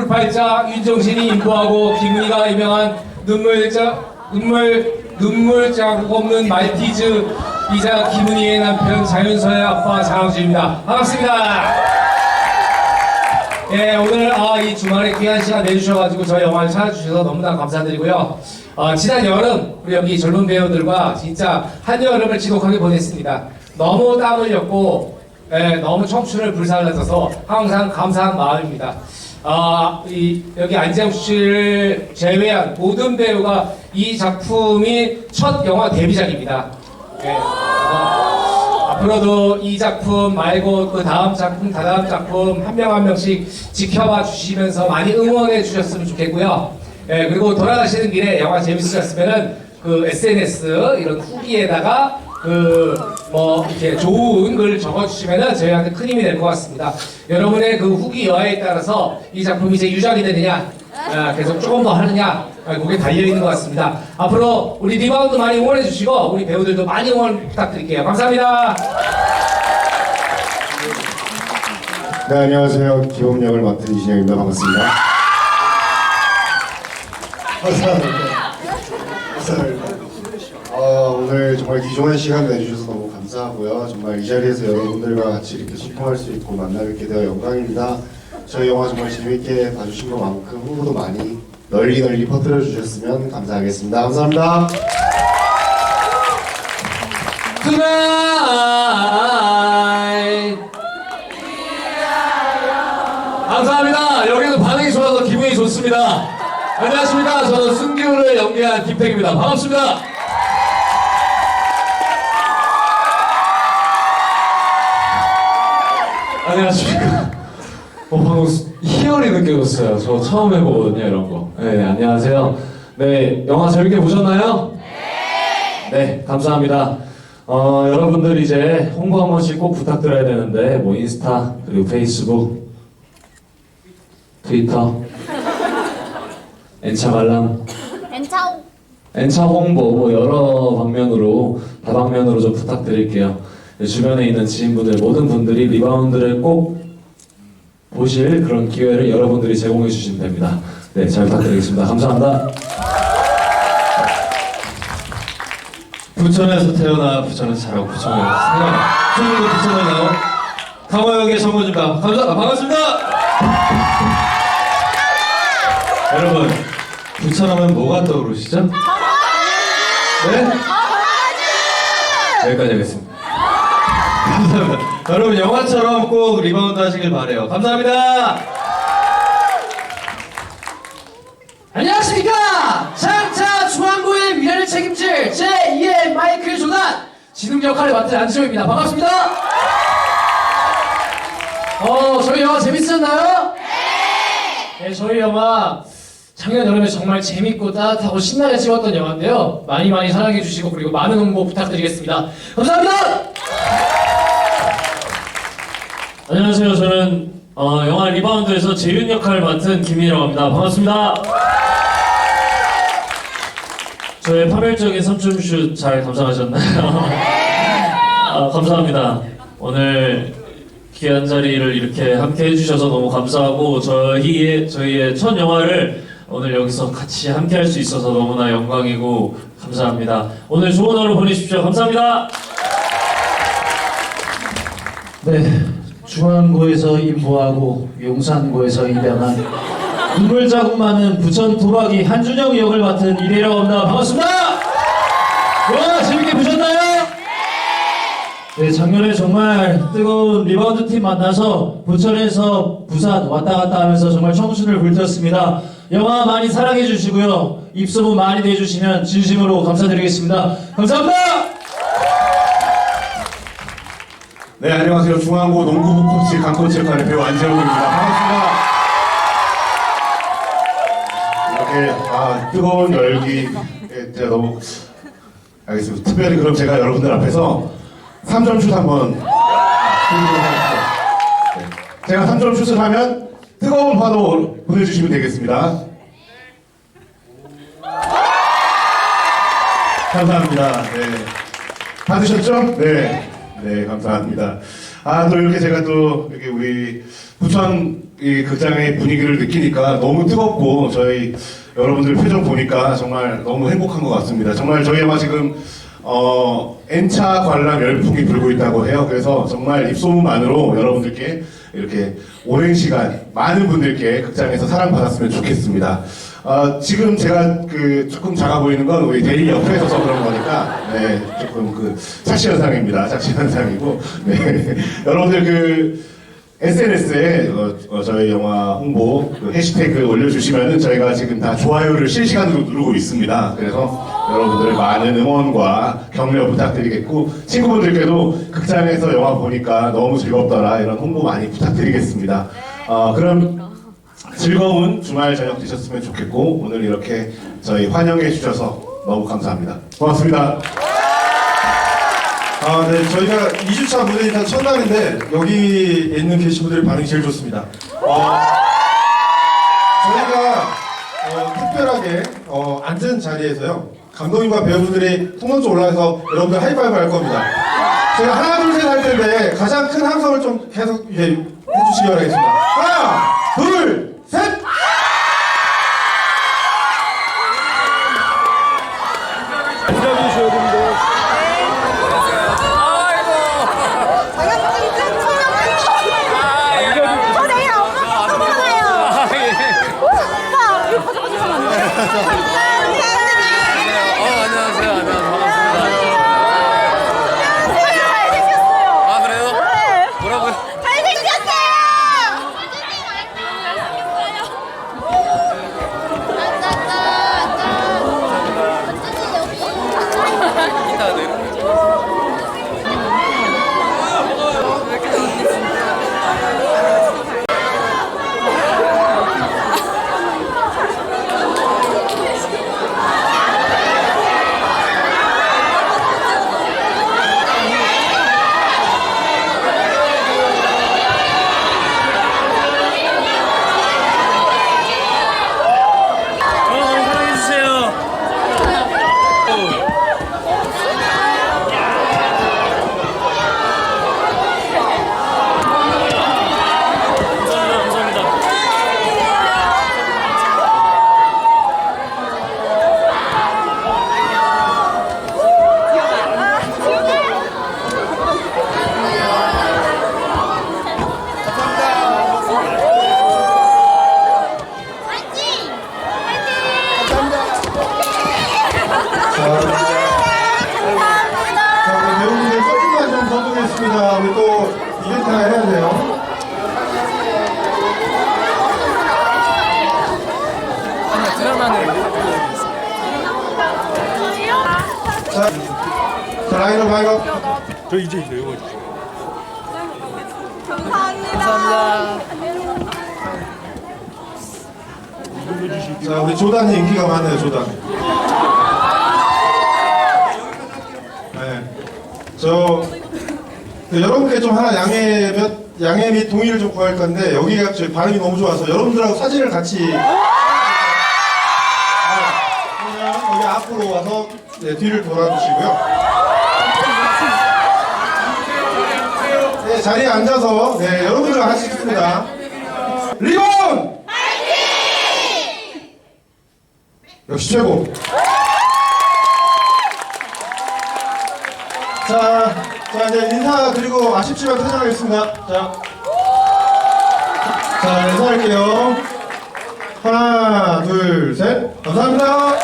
불팔자 윤종신이 인보하고 김은희가 유명한 눈물자 눈물 눈물 자국 없는 말티즈 이자 김은희의 남편 장윤서의 아빠 장항주입니다. 반갑습니다. 예, 오늘 아, 이 주말에 귀한 시간 내주셔가지고 저희 영화를 찾아주셔서 너무나 감사드리고요. 어, 지난 여름 우리 여기 젊은 배우들과 진짜 한 여름을 지독하게 보냈습니다. 너무 땀 흘렸고 예, 너무 청춘을 불살라져서 항상 감사한 마음입니다. 아, 이, 여기 안재욱 씨를 제외한 모든 배우가 이 작품이 첫 영화 데뷔작입니다. 예, 그래서 앞으로도 이 작품 말고 그 다음 작품, 다다음 작품 한 명 한 명씩 지켜봐 주시면서 많이 응원해 주셨으면 좋겠고요. 예, 그리고 돌아가시는 길에 영화 재밌으셨으면은 그 SNS 이런 후기에다가 그 뭐 이렇게 좋은 글 적어주시면은 저희한테 큰 힘이 될 것 같습니다. 여러분의 그 후기 여하에 따라서 이 작품이 이제 유작이 되느냐, 아, 계속 조금 더 하느냐, 아, 그게 달려 있는 것 같습니다. 앞으로 우리 리바운드 많이 응원해 주시고 우리 배우들도 많이 응원 부탁드릴게요. 감사합니다. 네 안녕하세요 기범 역을 맡은 이진영입니다 반갑습니다 감사합니다 감사합니다 어, 오늘 정말 귀중한 시간 내주셔서 너무 감사하고요 정말 이 자리에서 여러분들과 같이 이렇게 소통할 수 있고 만나 뵙게 되어 영광입니다 저희 영화 정말 재밌게 봐주신 것만큼 후보도 많이 널리 널리 퍼뜨려 주셨으면 감사하겠습니다 감사합니다. 감사합니다. 여기도 반응이 좋아서 기분이 좋습니다. 안녕하십니까. 저는 승규를 연기한 김택입니다. 반갑습니다. 안녕하십니까. 어, 방금 희열이 느껴졌어요. 저 처음 해보거든요, 이런 거. 네, 안녕하세요. 네, 영화 재밌게 보셨나요? 네, 감사합니다. 어, 여러분들 이제 홍보 한 번씩 꼭 부탁드려야 되는데, 뭐 인스타, 그리고 페이스북, 트위터, 엔차 관람, 엔차오 엔차 홍보 뭐 여러 방면으로 다방면으로 좀 부탁드릴게요. 네, 주변에 있는 지인분들 모든 분들이 리바운드를 꼭 보실 그런 기회를 여러분들이 제공해 주시면 됩니다. 네, 잘 부탁드리겠습니다. 감사합니다. 부천에서 태어나 부천에서 자라고 부천에서 태어나 충북도 부천에 나온 강호영의 정모입니다 감사 반갑습니다. 여러분 부천하면 뭐가 떠오르시죠? 네? 여기까지 하겠습니다. 감사합니다. 여러분 영화처럼 꼭 리바운드 하시길 바래요. 감사합니다. 안녕하십니까 장차 중앙고의 미래를 책임질 제2의 마이클 조단 진웅 역할을 맡은 안지호입니다 반갑습니다 어 저희 영화 재밌었나요? 네 저희 영화 작년 여름에 정말 재밌고 따뜻하고 신나게 찍었던 영화인데요 많이 많이 사랑해 주시고 그리고 많은 홍보 부탁드리겠습니다 감사합니다 안녕하세요. 저는 어, 영화 리바운드에서 재윤 역할을 맡은 김민이라고 합니다. 반갑습니다. 저의 파멸적인 3점 슛잘 감상하셨나요? 아, 감사합니다. 오늘 귀한 자리를 이렇게 함께 해주셔서 너무 감사하고 저희의 저희의 첫 영화를 오늘 여기서 같이 함께 할 수 있어서 너무나 영광이고 감사합니다. 오늘 좋은 하루 보내십시오. 감사합니다. 네, 중앙고에서 임보하고 용산고에서 입양한 눈물 자국 많은 부천 도박이 한준영 역을 맡은 이대라고 합니다. 반갑습니다. 와 재밌게 보셨나요? 네, 작년에 정말 뜨거운 리바운드 팀 만나서 부천에서 부산 왔다 갔다 하면서 정말 청춘을 불태웠습니다. 영화 많이 사랑해 주시고요. 입소문 많이 내주시면 진심으로 감사드리겠습니다. 감사합니다. 네 안녕하세요 중앙고 농구부 코치 강코치 역할의 배우 안재욱입니다 반갑습니다 이렇게 아 뜨거운 열기 에, 제가 너무 알겠습니다 특별히 그럼 제가 여러분들 앞에서 3점 슛 한번 네. 제가 3점 슛을 하면 뜨거운 환호 보내주시면 되겠습니다 감사합니다 네. 받으셨죠? 네. 네, 감사합니다. 아, 또 이렇게 제가 또 이렇게 우리 부천 이 극장의 분위기를 느끼니까 너무 뜨겁고 저희 여러분들 표정 보니까 정말 너무 행복한 것 같습니다. 정말 저희 영화 지금 어, N차 관람 열풍이 불고 있다고 해요. 그래서 정말 입소문만으로 여러분들께 이렇게 오랜 시간 많은 분들께 극장에서 사랑받았으면 좋겠습니다. 어, 지금 제가 그 조금 작아 보이는 건 우리 대리 옆에 서서 그런 거니까 네, 조금 그 착시 현상입니다. 착시 현상이고 네. 여러분들 그 SNS에 어, 저희 영화 홍보 그 해시태그 올려주시면은 저희가 지금 다 좋아요를 실시간으로 누르고 있습니다. 그래서 여러분들의 많은 응원과 격려 부탁드리겠고 친구분들께도 극장에서 영화 보니까 너무 즐겁더라 이런 홍보 많이 부탁드리겠습니다. 어, 그럼 즐거운 주말 저녁 되셨으면 좋겠고 오늘 이렇게 저희 환영해 주셔서 너무 감사합니다. 고맙습니다. 아, 네. 저희가 2주차 무대니까 첫날인데 여기 있는 계신 분들의 반응이 제일 좋습니다. 어, 저희가 어, 특별하게 어, 앉은 자리에서요. 감독님과 배우분들이 통론쪽 올라가서 여러분들 하이파이브 할 겁니다. 제가 하나 둘 셋 할 텐데 가장 큰 함성을 좀 계속 이제 해주시기 바라겠습니다. 하나, 둘, 셋! 저 내일 엄마 또 만나요. 오빠, 우리 가서 가서 만나요. 안녕하세요. 안녕하세요. 잘생겼어요. 아 그래요? 네. 뭐라고요? 잘생겼어요. 이따 내려. 여러분 사랑해주세요. 감사합니다. 감사합니다. 자, 우리 배우분들 조금만 좀 더 보겠습니다. 우리 또 이벤트 하나 해야 돼요. 자, 자 라인업 라인업. 자, 우리 조단이 인기가 많아요, 조단. 네. 저, 그 여러분께 좀 하나 양해 몇, 양해 및 동의를 좀 구할 건데, 여기가 저희 반응이 너무 좋아서 여러분들하고 사진을 같이. 네. 그러면 여기 앞으로 와서 네, 뒤를 돌아주시고요. 네, 자리에 앉아서, 네, 여러분들과 같이 찍습니다. 리본! 역시 최고. 이제 인사 그리고 아쉽지만 퇴장하겠습니다. 자, 자 인사할게요. 하나, 둘, 셋. 감사합니다.